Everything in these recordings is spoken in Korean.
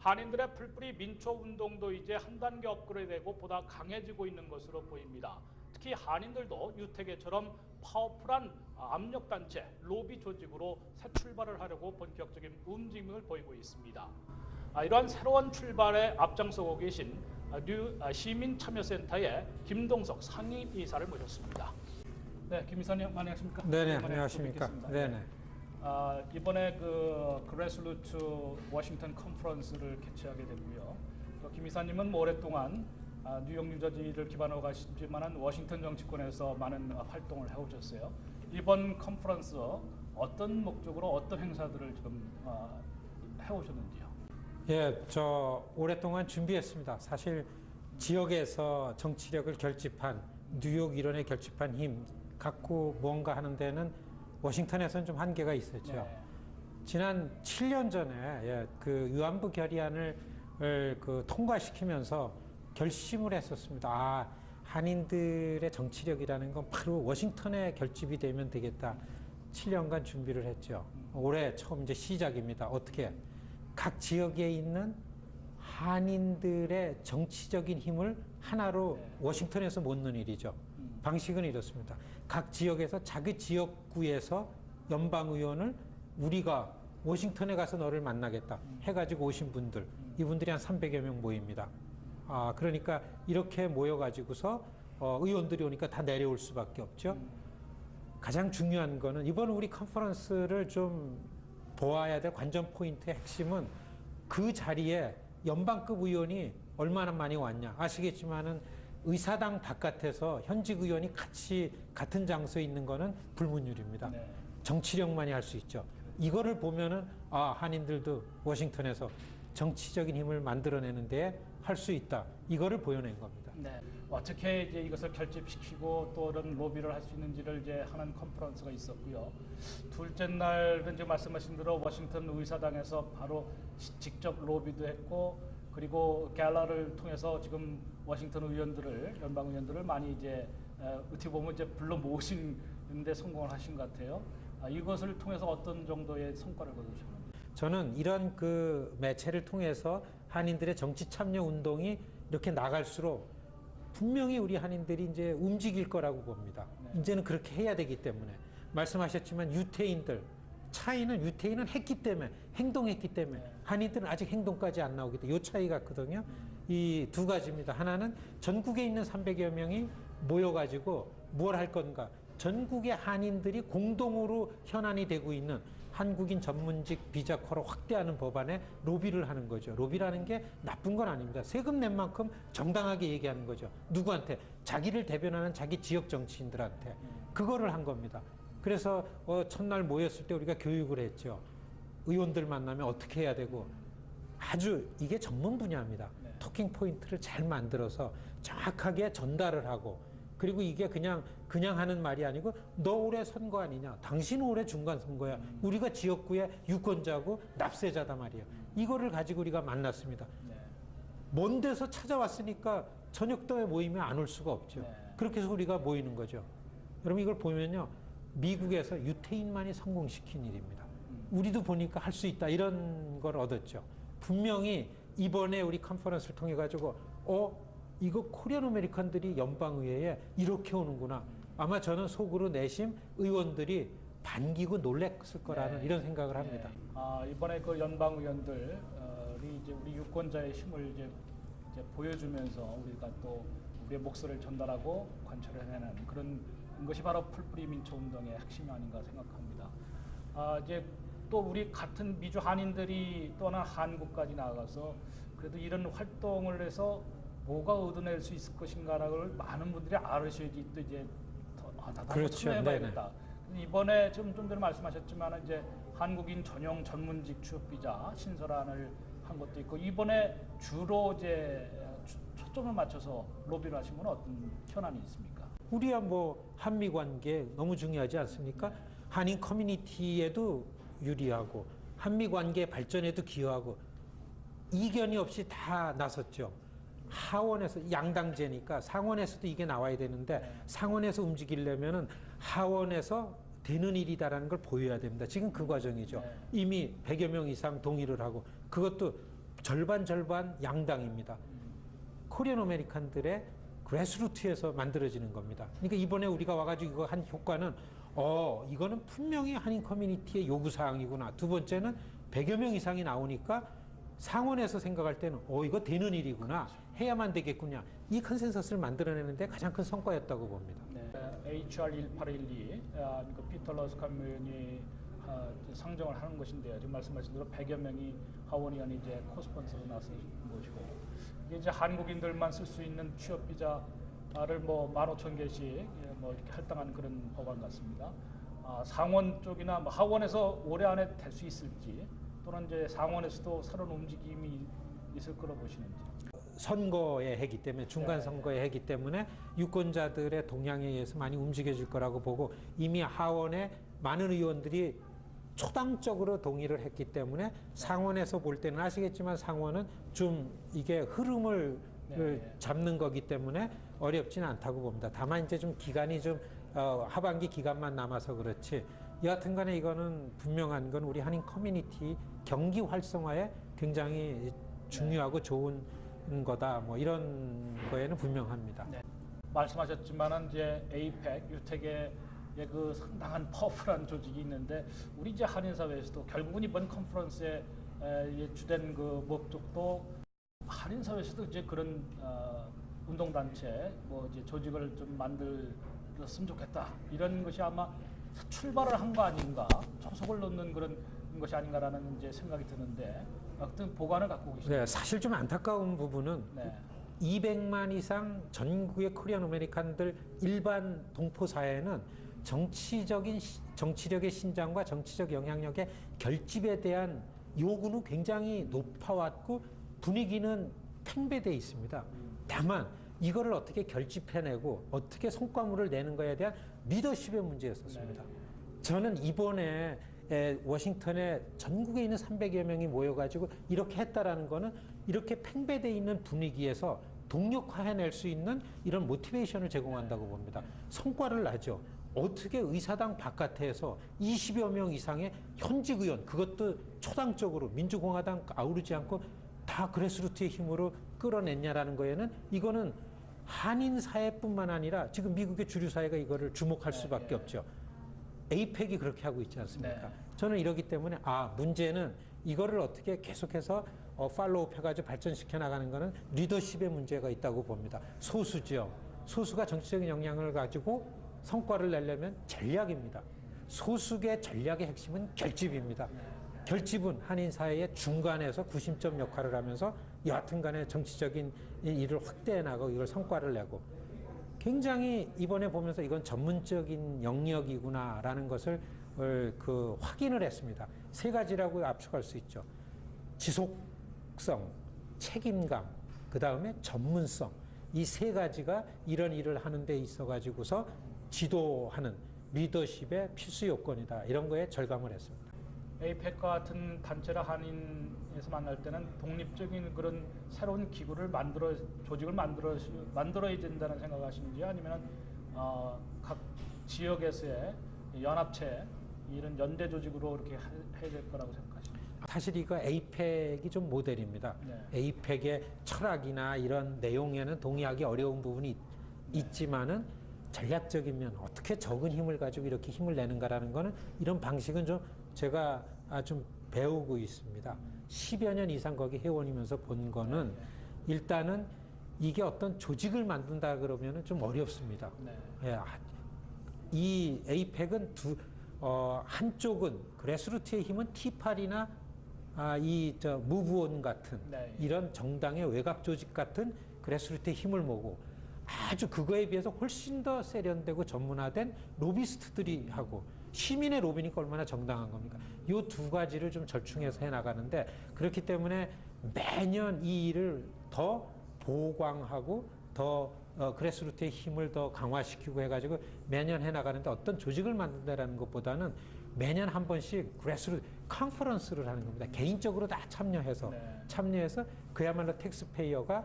한인들의 풀뿌리 민초 운동도 이제 한 단계 업그레이드되고 보다 강해지고 있는 것으로 보입니다. 특히 한인들도 유태계처럼 파워풀한 압력 단체, 로비 조직으로 새 출발을 하려고 본격적인 움직임을 보이고 있습니다. 아, 이러한 새로운 출발에 앞장서고 계신 아, 뉴 아, 시민참여센터의 김동석 상임이사를 모셨습니다. 네, 김 이사님 안녕하십니까? 네네 오랜만에 안녕하십니까. 뵙겠습니다. 네네. 아, 이번에 그 그레슬루트 워싱턴 컨퍼런스를 개최하게 됐고요. 또김 이사님은 뭐 오랫동안 아, 뉴욕 뉴저지를 기반으로 가시지만은 워싱턴 정치권에서 많은 아, 활동을 해오셨어요. 이번 컨퍼런스 어떤 목적으로 어떤 행사들을 지금 아, 해오셨는지요? 예, 저 오랫동안 준비했습니다. 사실 지역에서 정치력을 결집한 뉴욕 이론에 결집한 힘 갖고 뭔가 하는 데는 워싱턴에서는 좀 한계가 있었죠. 네. 지난 7년 전에 예, 그 위안부 결의안을 을그 통과시키면서 결심을 했었습니다. 아, 한인들의 정치력이라는 건 바로 워싱턴에 결집이 되면 되겠다. 7년간 준비를 했죠. 올해 처음 이제 시작입니다. 어떻게? 각 지역에 있는 한인들의 정치적인 힘을 하나로 네. 워싱턴에서 모는 일이죠. 음. 방식은 이렇습니다. 각 지역에서 자기 지역구에서 연방 의원을 우리가 워싱턴에 가서 너를 만나겠다 해가지고 오신 분들 이분들이 한 300여 명 모입니다. 아 그러니까 이렇게 모여가지고서 어, 의원들이 오니까 다 내려올 수밖에 없죠. 가장 중요한 거는 이번 우리 컨퍼런스를 좀 보아야 될 관전 포인트의 핵심은 그 자리에 연방급 의원이 얼마나 많이 왔냐 아시겠지만은 의사당 바깥에서 현직 의원이 같이 같은 장소에 있는 거는 불문율입니다. 네. 정치력만이 할 수 있죠. 이거를 보면은 아 한인들도 워싱턴에서 정치적인 힘을 만들어내는데 할 수 있다. 이거를 보여낸 겁니다. 네. 어떻게 이제 이것을 결집시키고 또 이런 로비를 할 수 있는지를 이제 하는 컨퍼런스가 있었고요. 둘째 날은 이제 말씀하신 대로 워싱턴 의사당에서 바로 시- 직접 로비도 했고 그리고 갤러를 통해서 지금 워싱턴 의원들을 연방 의원들을 많이 이제 에, 어떻게 보면 이제 불러 모시는데 성공을 하신 것 같아요. 아, 이것을 통해서 어떤 정도의 성과를 거두셨는지. 저는 이런 그 매체를 통해서 한인들의 정치 참여 운동이 이렇게 나갈수록 분명히 우리 한인들이 이제 움직일 거라고 봅니다. 네. 이제는 그렇게 해야 되기 때문에 말씀하셨지만 유태인들 차이는 유태인은 했기 때문에 행동했기 때문에 네. 한인들은 아직 행동까지 안 나오기 때문에 이 차이 같거든요. 이 두 가지입니다. 하나는 전국에 있는 300여 명이 모여가지고 뭘할 건가. 전국의 한인들이 공동으로 현안이 되고 있는 한국인 전문직 비자화를 확대하는 법안에 로비를 하는 거죠. 로비라는 게 나쁜 건 아닙니다. 세금 낸 만큼 정당하게 얘기하는 거죠. 누구한테? 자기를 대변하는 자기 지역 정치인들한테. 그거를 한 겁니다. 그래서 어, 첫날 모였을 때 우리가 교육을 했죠. 의원들 만나면 어떻게 해야 되고 아주 이게 전문 분야입니다. 네. 토킹 포인트를 잘 만들어서 정확하게 전달을 하고 그리고 이게 그냥 그냥 하는 말이 아니고 너 올해 선거 아니냐? 당신 올해 중간 선거야. 우리가 지역구의 유권자고 납세자다 말이에요. 이거를 가지고 우리가 만났습니다. 네. 먼 데서 찾아왔으니까 저녁 때에 모이면 안 올 수가 없죠. 네. 그렇게 해서 우리가 모이는 거죠. 여러분 이걸 보면요. 미국에서 유태인만이 성공시킨 일입니다. 우리도 보니까 할 수 있다 이런 걸 얻었죠. 분명히 이번에 우리 컨퍼런스를 통해 가지고 어 이거 코리안 아메리칸들이 연방의회에 이렇게 오는구나. 아마 저는 속으로 내심 의원들이 반기고 놀랬을 거라는 네. 이런 생각을 합니다. 네. 아, 이번에 그 연방 의원들이 이제 우리 유권자의 힘을 이제, 이제 보여주면서 우리가 또 우리의 목소리를 전달하고 관철해내는 그런 것이 바로 풀뿌리 민초 운동의 핵심이 아닌가 생각합니다. 아, 이제 또 우리 같은 미주 한인들이 또한 한국까지 나가서 그래도 이런 활동을 해서 뭐가 얻어낼 수 있을 것인가를 많은 분들이 알으셔야지 또 이제 더, 아, 나도 그렇죠. 참여해봐야겠다. 이번에 좀, 좀 전에 말씀하셨지만 이제 한국인 전용 전문직 취업 비자 신설안을 한 것도 있고 이번에 주로 이제 초- 초점을 맞춰서 로비를 하신 건 어떤 현안이 있습니까? 우리야 뭐 한미 관계 너무 중요하지 않습니까? 한인 커뮤니티에도 유리하고 한미 관계 발전에도 기여하고 이견이 없이 다 나섰죠. 하원에서 양당제니까 상원에서도 이게 나와야 되는데 네. 상원에서 움직이려면은 하원에서 되는 일이다라는 걸 보여야 됩니다. 지금 그 과정이죠. 네. 이미 100여 명 이상 동의를 하고 그것도 절반 절반 양당입니다. 코리안 아메리칸들의 그레스루트에서 만들어지는 겁니다. 그러니까 이번에 우리가 와가지고 이거 한 효과는 어 이거는 분명히 한인 커뮤니티의 요구 사항이구나. 두 번째는 100여 명 이상이 나오니까 상원에서 생각할 때는 어 이거 되는 일이구나. 해야만 되겠구나. 이 컨센서스를 만들어내는데 가장 큰 성과였다고 봅니다. 네. HR 1812, 아, 그 피터 러스카면이 아, 이제 상정을 하는 것인데요. 지금 말씀하신 대로 100여 명이 하원의원이 이제 코스폰서로 나서 것이고 이게 이제 한국인들만 쓸 수 있는 취업 비자를 뭐 15,000개씩 예, 뭐 이렇게 할당한 그런 법안 같습니다. 아, 상원 쪽이나 뭐 하원에서 올해 안에 될 수 있을지 또는 이제 상원에서도 새로운 움직임이 있을 거로 보시는지. 선거의 해기 때문에 중간 네. 선거의 해기 때문에 유권자들의 동향에 의해서 많이 움직여질 거라고 보고 이미 하원에 많은 의원들이 초당적으로 동의를 했기 때문에 상원에서 볼 때는 아시겠지만 상원은 좀 이게 흐름을 네, 네. 잡는 거기 때문에 어렵지는 않다고 봅니다. 다만 이제 좀 기간이 좀 어, 하반기 기간만 남아서 그렇지 여하튼간에 이거는 분명한 건 우리 한인 커뮤니티 경기 활성화에 굉장히 중요하고 좋은 거다. 뭐 이런 거에는 분명합니다. 네. 말씀하셨지만은 이제 에이펙 유택의 예, 그 상당한 퍼플한 조직이 있는데 우리 이제 한인 사회에서도 결국은 이번 컨퍼런스의 에, 예, 주된 그 목적도 한인 사회에서도 이제 그런 어, 운동 단체 뭐 이제 조직을 좀 만들었으면 좋겠다 이런 것이 아마 출발을 한 거 아닌가 초석을 놓는 그런 것이 아닌가라는 이제 생각이 드는데 어떤 보관을 갖고 계십니다. 네, 사실 좀 안타까운 부분은 네. 200만 이상 전국의 코리안 아메리칸들 일반 동포 사회는 정치적인 시- 정치력의 신장과 정치적 영향력의 결집에 대한 요구는 굉장히 높아왔고 분위기는 팽배돼 있습니다. 다만 이거를 어떻게 결집해내고 어떻게 성과물을 내는 거에 대한 리더십의 문제였었습니다. 저는 이번에 에, 워싱턴에 전국에 있는 300여 명이 모여가지고 이렇게 했다라는 거는 이렇게 팽배돼 있는 분위기에서 동력화해낼 수 있는 이런 모티베이션을 제공한다고 봅니다. 성과를 나죠. 어떻게 의사당 바깥에서 20여 명 이상의 현직 의원, 그것도 초당적으로 민주공화당 아우르지 않고 다 그레스루트의 힘으로 끌어냈냐라는 거에는 이거는 한인 사회뿐만 아니라 지금 미국의 주류 사회가 이거를 주목할 네, 수밖에 네. 없죠. 에이펙이 그렇게 하고 있지 않습니까? 네. 저는 이러기 때문에 아 문제는 이거를 어떻게 계속해서 어, 팔로우 해가지고 발전시켜 나가는 거는 리더십의 문제가 있다고 봅니다. 소수죠. 소수가 정치적인 영향을 가지고 성과를 내려면 전략입니다. 소수의 전략의 핵심은 결집입니다. 결집은 한인 사회의 중간에서 구심점 역할을 하면서 여하튼간에 정치적인 이 일을 확대해 나가고 이걸 성과를 내고 굉장히 이번에 보면서 이건 전문적인 영역이구나라는 것을 어, 그 확인을 했습니다. 세 가지라고 압축할 수 있죠. 지속성, 책임감, 그 다음에 전문성. 이 세 가지가 이런 일을 하는 데 있어 가지고서 지도하는 리더십의 필수 요건이다. 이런 거에 절감을 했습니다. 에이펙과 같은 단체를 한인에서 만날 때는 독립적인 그런 새로운 기구를 만들어 조직을 만들어 만들어야 된다는 생각하시는지 아니면 어, 각 지역에서의 연합체 이런 연대 조직으로 이렇게 하- 해야 될 거라고 생각하십니까? 사실 이거 에이펙이 좀 모델입니다. 네. 에이펙의 철학이나 이런 내용에는 동의하기 어려운 부분이 있, 지만은 전략적이면 어떻게 적은 힘을 가지고 이렇게 힘을 내는가라는 거는 이런 방식은 좀 제가 아, 좀 배우고 있습니다. 10여 년 이상 거기 회원이면서 본 거는 일단은 이게 어떤 조직을 만든다 그러면은 좀 어렵습니다. 네. 예, 아, 이 에이펙은 두 어, 한쪽은 그레스루트의 힘은 티팔이나 아, 이 저 무브온 같은 네. 이런 정당의 외곽 조직 같은 그레스루트의 힘을 모고 아주 그거에 비해서 훨씬 더 세련되고 전문화된 로비스트들이 하고 시민의 로비니까 얼마나 정당한 겁니까? 이두 가지를 좀 절충해서 해 나가는데 그렇기 때문에 매년 이 일을 더 보강하고 더 어, 그레스루트의 힘을 더 강화시키고 해가지고 매년 해 나가는데 어떤 조직을 만든다라는 것보다는 매년 한 번씩 그레스루트 컨퍼런스를 하는 겁니다. 개인적으로 다 참여해서 네. 참여해서 그야말로 텍스페이어가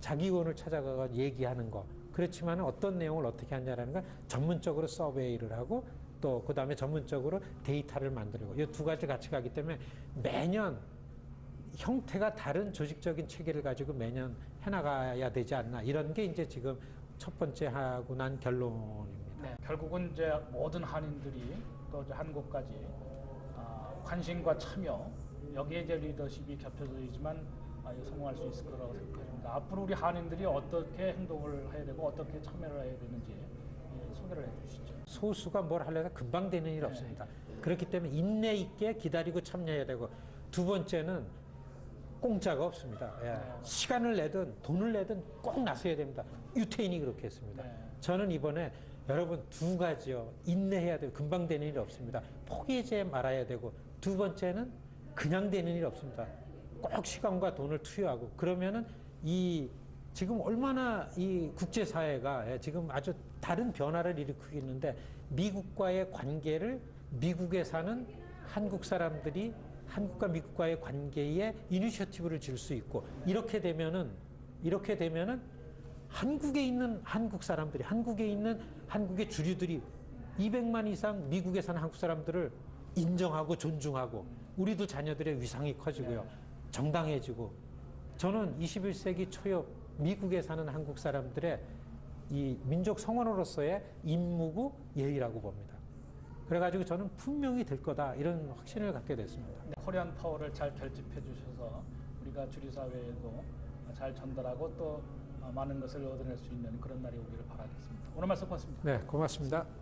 자기 의원을 찾아가서 얘기하는 거. 그렇지만 어떤 내용을 어떻게 하냐라는 건 전문적으로 서베이를 하고 또 그 다음에 전문적으로 데이터를 만들고 이 두 가지 같이 가기 때문에 매년 형태가 다른 조직적인 체계를 가지고 매년 해나가야 되지 않나 이런 게 이제 지금 첫 번째 하고 난 결론입니다. 네, 결국은 이제 모든 한인들이 또 이제 한국까지 아, 관심과 참여 여기에 이제 리더십이 겹쳐지지만 아, 성공할 수 있을 거라고 생각합니다. 앞으로 우리 한인들이 어떻게 행동을 해야 되고 어떻게 참여를 해야 되는지 예, 소개를 해주시죠. 소수가 뭘 하려다 금방 되는 일 네. 없습니다. 그렇기 때문에 인내 있게 기다리고 참여해야 되고 두 번째는 공짜가 없습니다. 예. 네. 시간을 내든 돈을 내든 꼭 나서야 됩니다. 유태인이 그렇게 했습니다. 네. 저는 이번에 여러분 두 가지요. 인내해야 되고 금방 되는 일 없습니다. 포기하지 말아야 되고 두 번째는 그냥 되는 일 없습니다. 꼭 시간과 돈을 투여하고 그러면은 이 지금 얼마나 이 국제사회가 예, 지금 아주 다른 변화를 일으키고 있는데 미국과의 관계를 미국에 사는 한국 사람들이 한국과 미국과의 관계에 이니셔티브를 줄수 있고 이렇게 되면은 이렇게 되면은 한국에 있는 한국 사람들이 한국에 있는 한국의 주류들이 200만 이상 미국에 사는 한국 사람들을 인정하고 존중하고 우리도 자녀들의 위상이 커지고요. 정당해지고 저는 21세기 초엽 미국에 사는 한국 사람들의 이 민족 성원으로서의 임무고 예의라고 봅니다. 그래가지고 저는 분명히 될 거다 이런 확신을 갖게 됐습니다. 네, 코리안 파워를 잘 결집해 주셔서 우리가 주류 사회에도 잘 전달하고 또 어, 많은 것을 얻어낼 수 있는 그런 날이 오기를 바라겠습니다. 오늘 말씀 고맙습니다. 네, 고맙습니다.